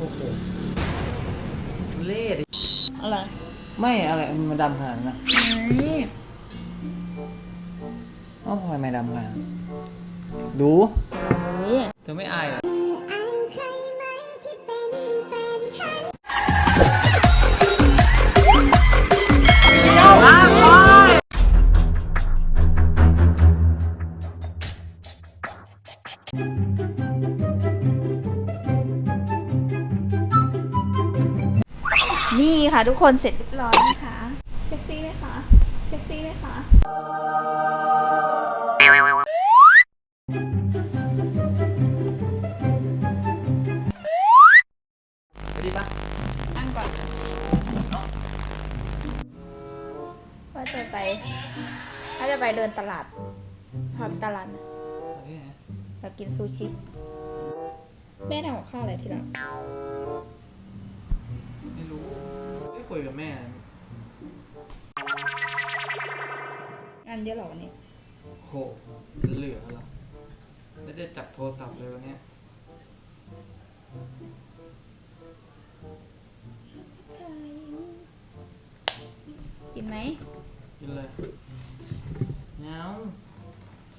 โอ้โหทุเล่ดิอะไรไม่อะไรมันดำขนาดนั้นนะนี่อ้าวพลอยไม่ดำขนาดนั้นดูนี่เธอไม่อายเหรอ ค่ะทุกคนเสร็จเรียบร้อยนะคะเซ็กซี่ไหมคะเซ็กซี่ไหมคะดีปะนั่งก่อนว่าจะไปว่าจะไปเดินตลาดพาไปตลาดนะเรากินซูชิ แม่ทำกับข้าวอะไรทีหลัง คุยกับแม่ อันเดียวเหรอวันนี้โหเหลือแล้วไม่ได้จับโทรศัพท์เลยวันเนี้ยกินไหมกินเลยเงา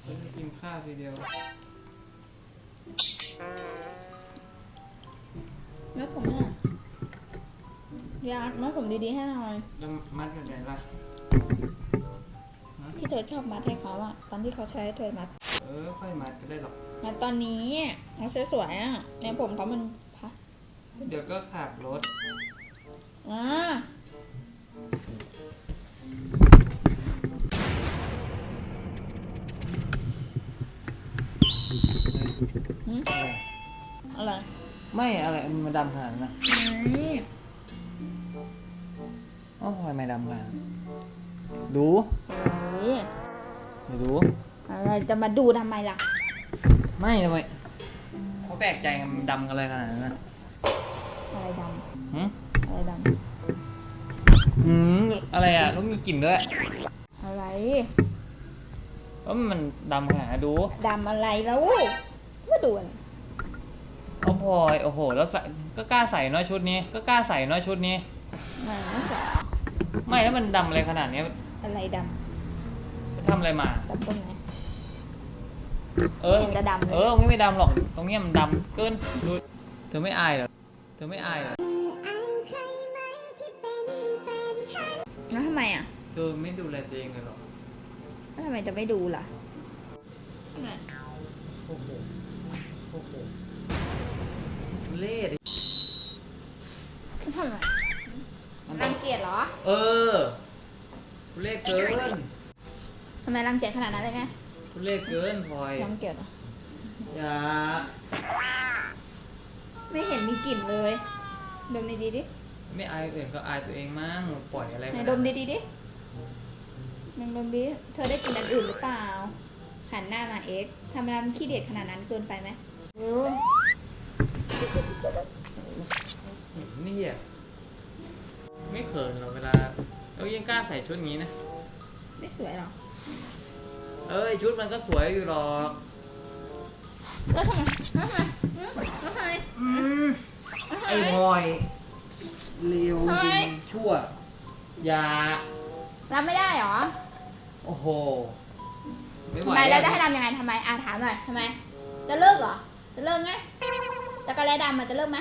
เฮ้ยกินข้าวทีเดียวมัดผมอะอ ยากมัดผมดีๆให้หน่อย แล้วมัดกันไงล่ะ ที่เธอชอบมัดให้เขาอะตอนที่เขาใช้ให้เธอมัด เออ ค่อยมัดก็ได้หรอก มัดตอนนี้มันสวยๆอะเนี่ยผมเขามันพัดเดี๋ยวก็ขับรถ อ่าหืมอะไรอะไร ไม่อะไรมันดำขนาดนั้นนะ นี่ อ้าวพลอยไม่ดำขนาดนั้นดูโอ้ยเดี๋ยวดู อะไรจะมาดูทำไมล่ะ ไม่ทำไมเขาแปลกใจมันดำกันอะไรขนาดนั้นนะอะไรดหืมำอะไรดหืมอะไรอะแล้วมีกลิ่นด้วยำอะไรแล้วมันดำขนาดนั้นดูดำอะไรแล้วมาดูอะไรเอาพลอยโอ้โห แล้วใส่ก็กล้าใส่เน้อยชุดนี้ ก็กล้าใส่เน้อยชุดนี้มันไม่ใช่ ไม่แล้วมันดำอะไรขนาดเนี้ยอะไรดไปทำอะไรมาำดำตรงไหนเออเห็นจะดำเลย เออตรงนี้ไม่ดำหรอก ตรงเนี้ยมันดำเกินดูเธอไม่อายเหรอ เธอไม่อายเหรอ แล้วทำไมอะเธอไม่ดูแลตัวเองเลยเหรอ แล้วทำไมจะไม่ดูล่ะ โอ้โห โอ้โหทุเล่ดิทำไมรัง เกียจเหรอเออทุเล่เกินทำไมรังเกียจขนาดนั้นเลยไงทุเล่เกินพลอยรังเกียจเหรออย่าไม่เห็นมีกลิ่นเลยดมดีๆดิไม่อายคนอื่นก็อายตัวเองมั่งปล่อยอะไรไหนขนาดดมดีๆดิลองดมดิเธอได้กลิ่นอันอื่นหรือเปล่าหันหน้ามาเอ็กซ์ทำไมมันขี้เดียดขนาดนั้นเกินไปไหมเออนี่อะ ไม่เขินหรอกเวลาเรายังกล้าใส่ชุดนี้นะ ไม่สวยหรอ เอ้ยชุดมันก็สวยอยู่หรอกแล้วทำไมแล้วทำไมอืมแล้วทำไมอืมแล้วทำไอ้ไมพลอยเร็วทำไมจริงชั่ว อย่ารับไม่ได้หรอโอ้โหไม่ไหวทำไมแล้วจะให้ทำยังไงทำไมอะถามหน่อยทำไม จะเลิกเหรอ จะเลิกไงจะกระแลดำมันจะเลิกไหม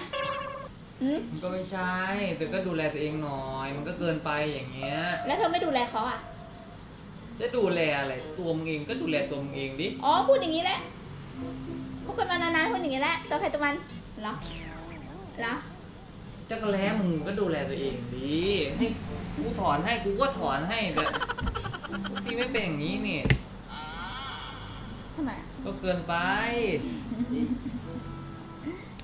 อืมมันก็ไม่ใช่ แต่ก็ดูแลตัวเองหน่อย มันก็เกินไปอย่างเงี้ย แล้วเธอไม่ดูแลเขาอะ จะดูแลอะไรตัวมึงเองก็ดูแลตัวมึงเองดิ อ๋อ พูดอย่างนี้แหละคบกันมานานๆพูดอย่างนี้แหละตัวใครตัวมันเหรอเหรอ จักรแล้มึงก็ดูแลตัวเองดิให้กูถอนให้กูก็ถอนให้แต่พี่ไม่เป็นอย่างนี้นี่ ทำไมอะก็เกินไป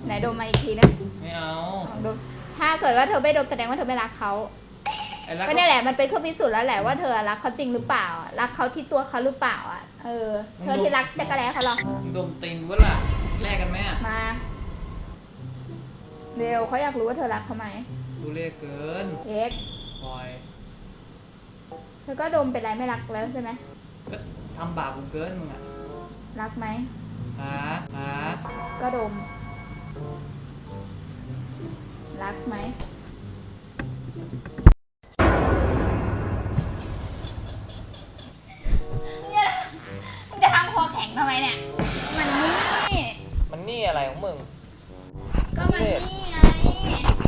ไหนดมมาอีกทีนะไม่เอาลองดมถ้าเกิดว่าเธอไม่ดมแสดงว่าเธอไม่รักเขาไอ้รักก็เนี่ยแหละมันเป็นเครื่องพิสูจน์แล้วแหละว่าเธอรักเขาจริงหรือเปล่าอะรักเขาที่ตัวเขาหรือเปล่าอะเออ เธอที่รักจะกระแลเขาหรอมึงดมตีนวะล่ะแลกกันไหมอะมาเร็วเขาอยากรู้ว่าเธอรักเขาไหมดูเลเกินเอ็กซ์พลอยเธอก็ดมเป็นไรไม่รักแล้วใช่ไหมก็ทำบาปกูเกินมึงอะรักไหมหาหาก็ดม รักไหมเนี่ยมึงจะทำคอแข็งทำไมเนี่ย มันนี่ มันนี่อะไรของมึงก็มันนี่ไง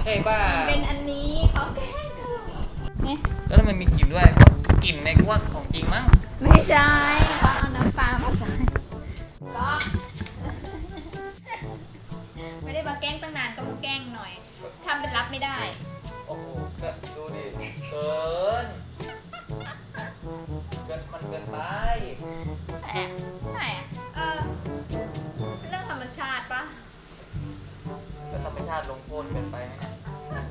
ใช่ป่ะเป็นอันนี้เขาแกล้งเธอเนี่ยแล้วทำไมมีกลิ่นด้วยก็กลิ่นในกูว่าของจริงมั้ง ไม่ใช่เขาเอาน้ำปลามาใส่ก็ ไม่ได้มาแกล้งตั้งนานก็มาแกล้งหน่อยทำเป็นรับไม่ได้ โอ้โหก็ดูดิ เกิน เกินมันเกินไปแอบไหนอะเออเป็นเรื่องธรรมชาติปะก็ธรรมชาติลงโทษเกินไปไหมเนี่ย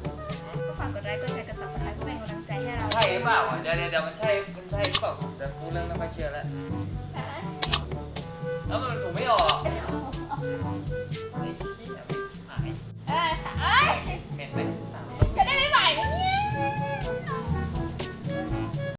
ก็ฝากกดไลค์กดแชร์กด subscribe เพื่อเป็นกำลังใจให้เราใช่หรือเปล่าอะเดี๋ยวเดี๋ยวเดี๋ยวมันใช่ มันใช่หรือเปล่าเดี๋ยวกูเริ่มไม่ค่อยเชื่อแล้ว ใช่